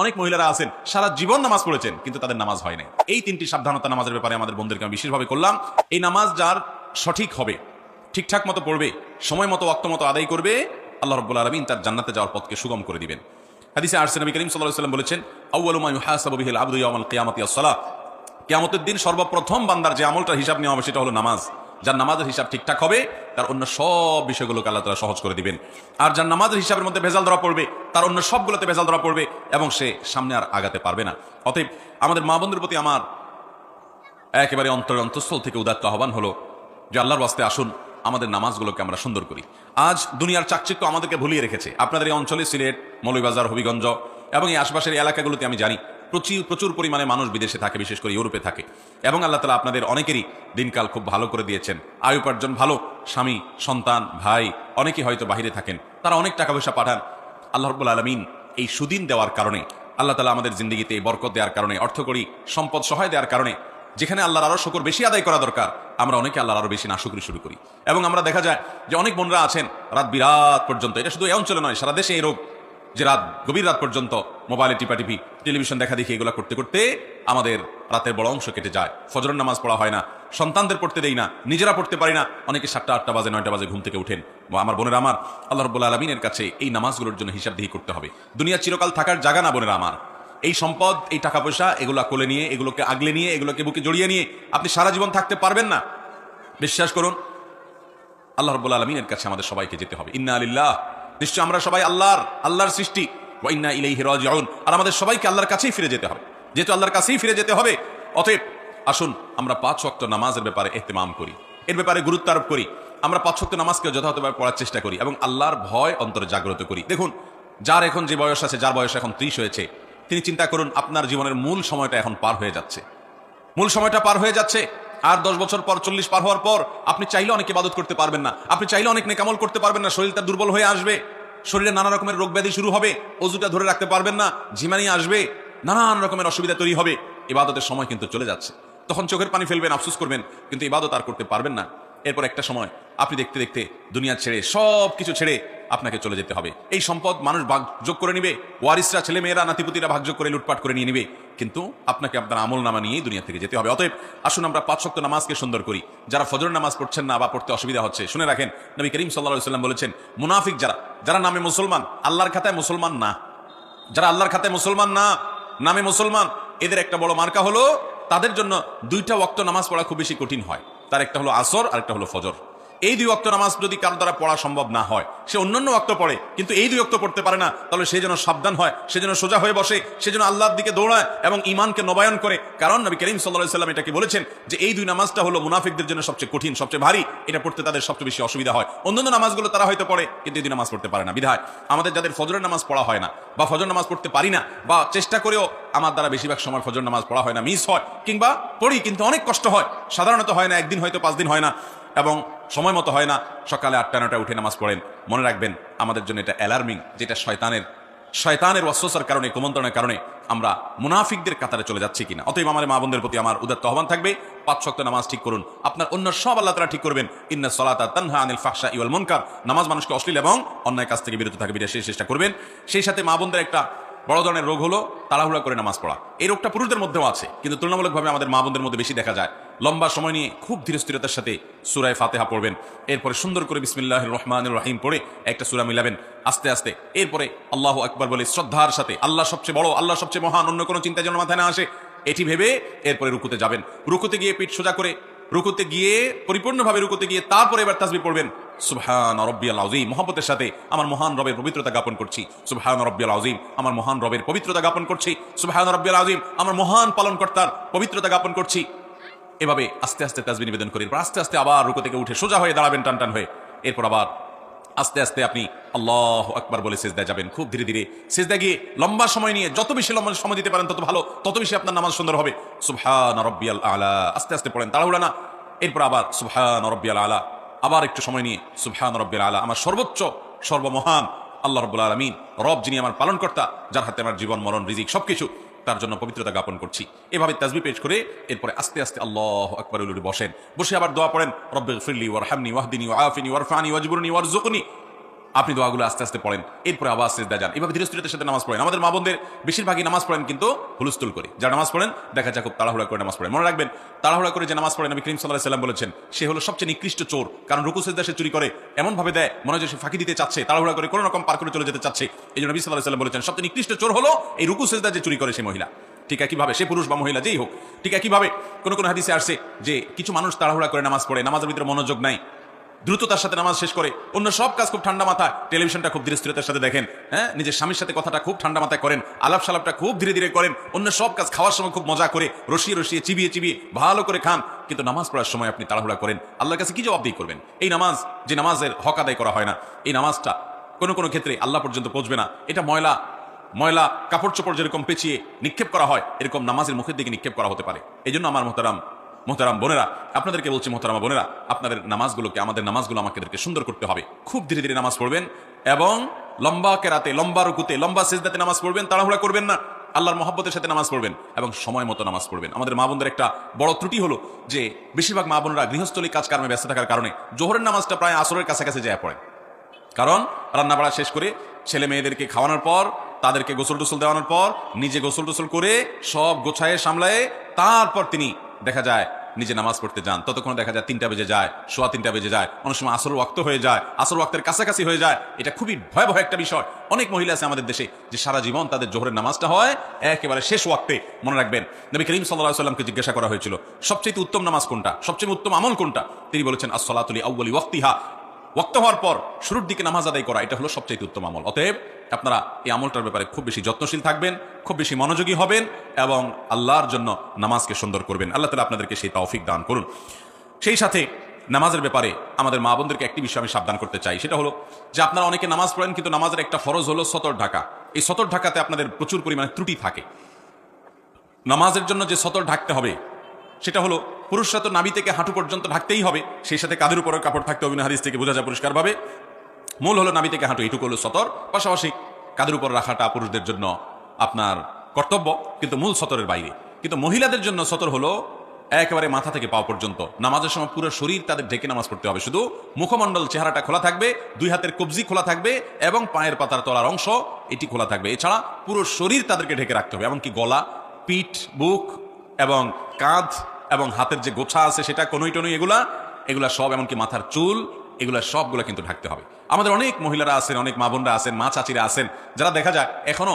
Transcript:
অনেক মহিলারা আছেন, সারা জীবন নামাজ পড়েছেন, কিন্তু তাদের নামাজ হয় নাই। এই তিনটি সাবধানতা নামাজের ব্যাপারে আমাদের বন্ধুদেরকে আমি বিশেষভাবে করলাম। এই নামাজ যার সঠিক হবে, ঠিকঠাক মতো পড়বে, সময় মতো অক্ত মতো আদায় করবে, আল্লাহ রব্বুল আলমিন তার জান্নাতে যাওয়ার পথকে সুগম করে দিবেন। হাদিসে আরসে নবী করিম সাল্লাহ সাল্লাম বলেছেন আউ্বালুমা ইউহাসাবু বিহিল আবদু ইয়াউমাল কিয়ামতি কিয়ামতের দিন সর্বপ্রথম বান্দার যে আমলটার হিসাব নেওয়া হবে সেটা হলো নামাজ। যার নামাজের হিসাব ঠিকঠাক হবে, তার অন্য সব বিষয়গুলোকে আল্লাহ তালা সহজ করে দিবেন। আর যার নামাজের হিসাবের মধ্যে ভেজাল ধরা পড়বে, তার অন্য সবগুলোতে ভেজাল ধরা পড়বে এবং সে সামনে আর আগাতে পারবে না। অতএব আমাদের মা বন্ধুর প্রতি আমার একেবারে অন্তর অন্তঃস্থল থেকে উদাত্ত আহ্বান হলো যে আল্লাহর বাস্তে আসুন, আমাদের নামাজগুলোকে আমরা সুন্দর করি। আজ দুনিয়ার চাকচিক্য আমাদেরকে ভুলিয়ে রেখেছে। আপনাদের এই অঞ্চলে সিলেট, মৌলভীবাজার, হবিগঞ্জ এবং এই আশপাশের এলাকাগুলোতে আমি জানি প্রচুর প্রচুর পরিমাণে মানুষ বিদেশে থাকে, বিশেষ করে ইউরোপে থাকে। এবং আল্লাহ তালা আপনাদের অনেকেরই দিনকাল খুব ভালো করে দিয়েছেন। আয় উপার্জন ভালো, স্বামী, সন্তান, ভাই, অনেকেই হয়তো বাহিরে থাকেন, তারা অনেক টাকা পয়সা পাঠান। আল্লাহ রব্বুল আলমিন এই সুদিন দেওয়ার কারণে, আল্লাহ তালা আমাদের জিন্দগিতে এই বরকত দেওয়ার কারণে অর্থকরী সম্পদ সহায় দেওয়ার কারণে, যেখানে আল্লাহর আরও শুকর বেশি আদায় করা দরকার, আমরা অনেকে আল্লাহর আরও বেশি নাশুকরি শুরু করি। এবং আমরা দেখা যায় যে অনেক বোনরা আছেন, রাত বিরাত পর্যন্ত, এটা শুধু এই অঞ্চলে নয়, সারা দেশে এই রোগ যে রাত, গভীর রাত পর্যন্ত মোবাইলে টিপা টিপাটিপি টেলিভিশন দেখা দেখি এগুলো করতে করতে আমাদের রাতের বড় অংশ কেটে যায়। ফজরের নামাজ পড়া হয় না, সন্তানদের পড়তে দেই না, নিজেরা পড়তে পারি না। অনেকে সাতটা, আটটা বাজে, নয়টা বাজে ঘুম থেকে উঠেন। আমার বোনের আমার, আল্লাহ রব্বুল আলমিনের কাছে এই নামাজগুলোর জন্য হিসাবদিহি করতে হবে। দুনিয়া চিরকাল থাকার জায়গা না বোনের আমার। এই সম্পদ, এই টাকা পয়সা এগুলো কোলে নিয়ে, এগুলোকে আগলে নিয়ে, এগুলোকে বুকে জড়িয়ে নিয়ে আপনি সারা জীবন থাকতে পারবেন না। বিশ্বাস করুন, আল্লাহ রব্বুল আলমিনের কাছে আমাদের সবাইকে যেতে হবে। ইন্না আলিল্লাহ নিশ্চয় আমরা সবাই আল্লাহর আল্লাহর সৃষ্টি। ওয়া ইন্না ইলাইহি আর আমাদের সবাইকে আল্লাহর কাছেই ফিরে যেতে হবে। যেহেতু আল্লাহর কাছেই ফিরে যেতে হবে, অতএব আসুন আমরা পাঁচ শক্ত নামাজের ব্যাপারে এহতেমাম করি। এর ব্যাপারে গুরুত্ব আরোপ করি। আমরা পাঁচ ওয়াক্ত নামাজকে যথাযথভাবে পড়ার চেষ্টা করি এবং আল্লাহর ভয় অন্তরে জাগ্রত করি। দেখুন, যার এখন যে বয়স আছে, যার বয়স এখন ত্রিশ হয়েছে, তিনি চিন্তা করুন আপনার জীবনের মূল সময়টা এখন পার হয়ে যাচ্ছে। মূল সময়টা পার হয়ে যাচ্ছে। আর দশ বছর পর চল্লিশ পার হওয়ার পর আপনি চাইলে অনেক ইবাদত করতে পারবেন না। আপনি চাইলে অনেক নেকামল করতে পারবেন না, শরীরটা দুর্বল হয়ে আসবে। শরীরে নানা রকমের রোগ ব্যাধি শুরু হবে, অজুটা ধরে রাখতে পারবেন না, ঝিমানি আসবে, নানান রকমের অসুবিধা তৈরি হবে। ইবাদতের সময় কিন্তু চলে যাচ্ছে। তখন চোখের পানি ফেলবেন, আফসুস করবেন, কিন্তু ইবাদত আর করতে পারবেন না। এরপর একটা সময়, আপনি দেখতে দেখতে দুনিয়া ছেড়ে সব কিছু ছেড়ে আপনাকে চলে যেতে হবে। এই সম্পদ মানুষ ভাগ যোগ করে নিবে, ওয়ারিসরা ছেলে মেয়েরা নাতিপুতিরা ভাগযোগ করে লুটপাট করে নিয়ে নিবে। কিন্তু আপনাকে আপনার আমল নামা নিয়েই দুনিয়া থেকে যেতে হবে। অতএব আসুন আমরা পাঁচ শক্ত নামাজকে সুন্দর করি। যারা ফজর নামাজ পড়ছেন না বা পড়তে অসুবিধা হচ্ছে, শুনে রাখেন, নবী করিম সাল্লা সাল্লাম বলেছেন, মুনাফিক যারা যারা নামে মুসলমান, আল্লাহর খাতায় মুসলমান না। যারা আল্লাহর খাতায় মুসলমান না, নামে মুসলমান, এদের একটা বড় মার্কা হলো, তাদের জন্য দুইটা ওয়াক্ত নামাজ পড়া খুব বেশি কঠিন হয়। তার একটা হলো আসর আর একটা হলো ফজর। এই দুই অক্ত নামাজ যদি কারও দ্বারা পড়া সম্ভব না হয়, সে অন্যান্য অক্ত পড়ে, কিন্তু এই দুই অক্ত পড়তে পারে না, তাহলে সে যেন সাবধান হয়, সে যেন সোজা হয়ে বসে, সে যেন আল্লাহর দিকে দৌড়ায় এবং ইমানকে নবায়ন করে। কারণ নবী করিম সাল্লাহ সাল্লাম এটাকে বলেছেন যে এই দুই নামাজটা হলো মুনাফিকদের জন্য সবচেয়ে কঠিন, সবচেয়ে ভারী, এটা পড়তে তাদের সবচেয়ে বেশি অসুবিধা হয়। অন্যান্য নামাজগুলো তারা হয়তো পড়ে, কিন্তু এই দুই নামাজ পড়তে পারে না। বিধায়, আমাদের যাদের ফজরের নামাজ পড়া হয় না বা ফজর নামাজ পড়তে পারি না বা চেষ্টা করেও আমার দ্বারা বেশিরভাগ সময় ফজর নামাজ পড়া হয় না, মিস হয়, কিংবা পড়ি, কিন্তু অনেক কষ্ট হয়। সাধারণত হয় না, একদিন হয়তো পাঁচ দিন হয় না। এবং সময় মতো হয় না সকালে আটটা নটা উঠে নামাজ পড়েন। মনে রাখবেন, আমাদের জন্য এটা অ্যালার্মিং যেটা শয়তানের। শয়তানের অস্বসার কারণে, কুমন্ত্রণের কারণে আমরা মুনাফিকদের কাতারে চলে যাচ্ছি কিনা। অতএব আমার মা বোনদের প্রতি আমার উদাত্ত আহ্বান থাকবে, পাঁচ শক্ত নামাজ ঠিক করুন। আপনার অন্য সব আল্লাহ তারা ঠিক করবেন। ইন্না সলাতা তানহা আনিল ফাহশা ইওয়াল মুনকার। নামাজ মানুষকে অশ্লীল এবং অন্যায় কাছ থেকে বিরত থাকবে সেই চেষ্টা করবেন। সেই সাথে মা বোনদের একটা বড় ধরনের রোগ হলো তাড়াহুড়া করে নামাজ পড়া। এই রোগটা পুরুষদের মধ্যেও আছে, কিন্তু তুলনামূলকভাবে আমাদের মা বোনদের মধ্যে বেশি দেখা যায়। লম্বা সময় নিয়ে খুব ধীরস্থিরতার সাথে সুরায় ফাতেহা পড়বেন। এরপরে সুন্দর করে বিসমিল্লাহ রহমান রহিম পড়ে একটা সুরা মিলাবেন। আস্তে আস্তে এরপরে আল্লাহ আকবর বলে শ্রদ্ধার সাথে আল্লাহ সবচেয়ে বড়, আল্লাহ সবচেয়ে মহান, অন্য কোনো চিন্তা যেন মাথায় না আসে, এটি ভেবে এরপরে রুকুতে যাবেন। রুকুতে গিয়ে পিঠ সোজা করে রুকুতে গিয়ে, পরিপূর্ণভাবে রুকুতে গিয়ে তারপরে এবার তাসবি পড়বেন। সুবহান রব্বিয়াল আজিম মোহাম্মতের সাথে আমার মহান রবের পবিত্রতা জ্ঞাপন করছি। সুবহান রব্বিয়াল আজিম আমার মহান রবের পবিত্রতা জ্ঞাপন করছি। সুবহান রব্বিয়াল আজিম আমার মহান পালনকর্তার পবিত্রতা জ্ঞাপন করছি। এভাবে আস্তে আস্তে তাজবি নিবেদন করি। আস্তে আস্তে আবার রুকু থেকে উঠে সোজা হয়ে দাঁড়াবেন টান টান হয়ে। এরপর আবার আস্তে আস্তে আপনি আল্লাহ আকবার বলে সেজদা যাবেন। খুব ধীরে ধীরে সেজদা গিয়ে লম্বা সময় নিয়ে যত বেশি লম্বা সময় দিতে পারেন, তত ভালো, তত বেশি আপনার নামাজ সুন্দর হবে। সুবহান রব্বিয়াল আলা। আস্তে আস্তে পড়েন, তাড়াহুড়া না। এরপর আবার সুবহান রব্বিয়াল আলা। আবার একটু সময় নিয়ে সুবহান রব্বিয়াল আলা। আমার সর্বোচ্চ, সর্বমহান আল্লাহ রব্বুল আলমিন, রব যিনি আমার পালনকর্তা, যার হাতে আমার জীবন, মরণ, রিজিক সবকিছু তার জন্য পবিত্রতা জ্ঞাপন করছি। এভাবে তাজবি পেশ করে এরপরে আস্তে আস্তে আল্লাহ আকবর বসেন। বসে আবার দোয়া পড়েন রব্বে ফিরলি ওয়ার হামনি ওয়াহদিনী ওয়াফিনী ওয়ারফানি ওয়াজবুরনি ওয়ারজুকনি আপনি দোয়াগুলো আস্তে আস্তে পড়েন। এরপরে আবার সেজদা যান। এভাবে ধীরে স্থিরতার সাথে নামাজ পড়েন। আমাদের মা বোনদের বেশিরভাগই নামাজ পড়েন কিন্তু হুলস্থুল করে। যারা নামাজ পড়েন, দেখা যায় খুব তাড়াহুড়া করে নামাজ পড়েন। মনে রাখবেন, তাড়াহুড়া করে যে নামাজ পড়েন নবী করিম সাল্লাহ সাল্লাম বলেছেন, সে হলো সবচেয়ে নিকৃষ্ট চোর। কারণ রুকু সেজদা সে চুরি করে, এমনভাবে দেয়, মনে হয় যে সে ফাঁকি দিতে চাচ্ছে, তাড়াহুড়া করে কোনো রকম পার করে চলে যেতে চাচ্ছে। এই জন্য নবী সাল্লাম বলেছেন, সবচেয়ে নিকৃষ্ট চোর হলো এই রুকু সেজদা যে চুরি করে সে মহিলা। ঠিক একইভাবে সে পুরুষ বা মহিলা যেই হোক। ঠিক একইভাবে কোনো কোনো হাদিসে আসছে যে কিছু মানুষ তাড়াহুড়া করে নামাজ পড়ে, নামাজের ভিতরে মনোযোগ নাই। দ্রুততার সাথে নামাজ শেষ করে, অন্য সব কাজ খুব ঠান্ডা মাথায়। টেলিভিশনটা খুব ধীরে স্থিরতার সাথে দেখেন হ্যাঁ? নিজের স্বামীর সাথে কথাটা খুব ঠান্ডা মাথায় করেন আলাপ সালাপটা খুব ধীরে ধীরে করেন, অন্য সব কাজ খাওয়ার সময় খুব মজা করে, রসিয়ে রসিয়ে, চিবিয়ে চিবিয়ে, ভালো করে খান। কিন্তু নামাজ পড়ার সময় আপনি তাড়াহুড়া করেন। আল্লাহর কাছে কি দিয়ে করবেন? এই নামাজ, যে নামাজের হক আদায় করা হয় না, এই নামাজটা কোনো কোনো ক্ষেত্রে আল্লাহ পর্যন্ত পৌঁছবে না। এটা ময়লা ময়লা কাপড় চোপড় যেরকম পেঁচিয়ে নিক্ষেপ করা হয়, এরকম নামাজের মুখের দিকে নিক্ষেপ করা হতে পারে। এই আমার মোহতারাম মোহতারাম বোনেরা, আপনাদেরকে বলছি মোহতারামা বোনেরা, আপনাদের নামাজগুলোকে, আমাদের নামাজগুলো আমাদেরকে সুন্দর করতে হবে। খুব ধীরে ধীরে নামাজ পড়বেন এবং লম্বা কেরাতে, লম্বা রুকুতে, লম্বা সেজদাতে নামাজ পড়বেন, তাড়াহুড়া করবেন না। আল্লাহর মহব্বতের সাথে নামাজ পড়বেন এবং সময় মতো নামাজ পড়বেন। আমাদের মা বোনদের একটা বড় ত্রুটি হলো যে, বেশিরভাগ মা বোনরা গৃহস্থলী কাজ কর্মে ব্যস্ত থাকার কারণে জোহরের নামাজটা প্রায় আসরের কাছাকাছি যায় পড়ে। কারণ রান্না বাড়া শেষ করে ছেলে মেয়েদেরকে খাওয়ানোর পর, তাদেরকে গোসল টোসল দেওয়ানোর পর, নিজে গোসল টোসল করে সব গোছায়ে, সামলায়ে, তারপর তিনি দেখা যায় নিজে নামাজ পড়তে যান, ততক্ষণ দেখা যায় তিনটা বেজে যায়, সোয়া তিনটা বেজে যায়, অনেক সময় আসল ওয়াক্ত হয়ে যায় আসল ওয়াক্তের কাছাকাছি হয়ে যায়। এটা খুবই ভয়াবহ একটা বিষয়। অনেক মহিলা আছে আমাদের দেশে যে সারা জীবন তাদের জোহরের নামাজটা হয় একেবারে শেষ ওয়াক্তে। মনে রাখবেন, নবী করিম সাল্লাহ সাল্লামকে জিজ্ঞাসা করা হয়েছিল সবচেয়ে উত্তম নামাজ কোনটা? সবচেয়ে উত্তম আমল কোনটা? তিনি বলেছেন আসলাতুলি আউ্বলি ওয়াক্তিহা। ওয়াক্ত হওয়ার পর শুরুর দিকে নামাজ আদায় করা, এটা হলো সবচেয়ে উত্তম আমল। অতএব আপনারা এই আমলটার ব্যাপারে খুব বেশি যত্নশীল থাকবেন, খুব বেশি মনোযোগী হবেন এবং আল্লাহর জন্য নামাজকে সুন্দর করবেন। আল্লাহ তালা আপনাদেরকে সেই তৌফিক দান করুন। সেই সাথে নামাজের ব্যাপারে আমাদের মা বোনদেরকে একটি বিষয় আমি সাবধান করতে চাই, সেটা হলো যে আপনারা অনেকে নামাজ পড়েন কিন্তু নামাজের একটা ফরজ হলো সতর ঢাকা। এই সতর ঢাকাতে আপনাদের প্রচুর পরিমাণে ত্রুটি থাকে। নামাজের জন্য যে সতর ঢাকতে হবে, সেটা হলো পুরুষরা তো নাবি থেকে হাঁটু পর্যন্ত ঢাকতেই হবে, সেই সাথে কাদের উপরেও কাপড় থাকতে হবে না, হাদিস থেকে বোঝা যায় পরিষ্কারভাবে। মূল হলো নাবি থেকে হাঁটু এইটুকু হলো সতর। পাশাপাশি কাদের উপর রাখাটা পুরুষদের জন্য আপনার কর্তব্য, কিন্তু মূল সতরের বাইরে। কিন্তু মহিলাদের জন্য সতর হলো একেবারে মাথা থেকে পাওয়া পর্যন্ত। নামাজের সময় পুরো শরীর তাদের ঢেকে নামাজ পড়তে হবে। শুধু মুখমণ্ডল চেহারাটা খোলা থাকবে, দুই হাতের কবজি খোলা থাকবে এবং পায়ের পাতার তলার অংশ এটি খোলা থাকবে। এছাড়া পুরো শরীর তাদেরকে ঢেকে রাখতে হবে, এমনকি গলা, পিঠ, বুক এবং কাঁধ এবং হাতের যে গোছা আছে সেটা কনুই টনুই এগুলা এগুলা সব এমনকি মাথার চুল, এগুলা সবগুলা কিন্তু ঢাকতে হবে। আমাদের অনেক মহিলারা আছেন, অনেক মা বোনরা আছেন, মা চাচিরা আছেন, যারা দেখা যায় এখনও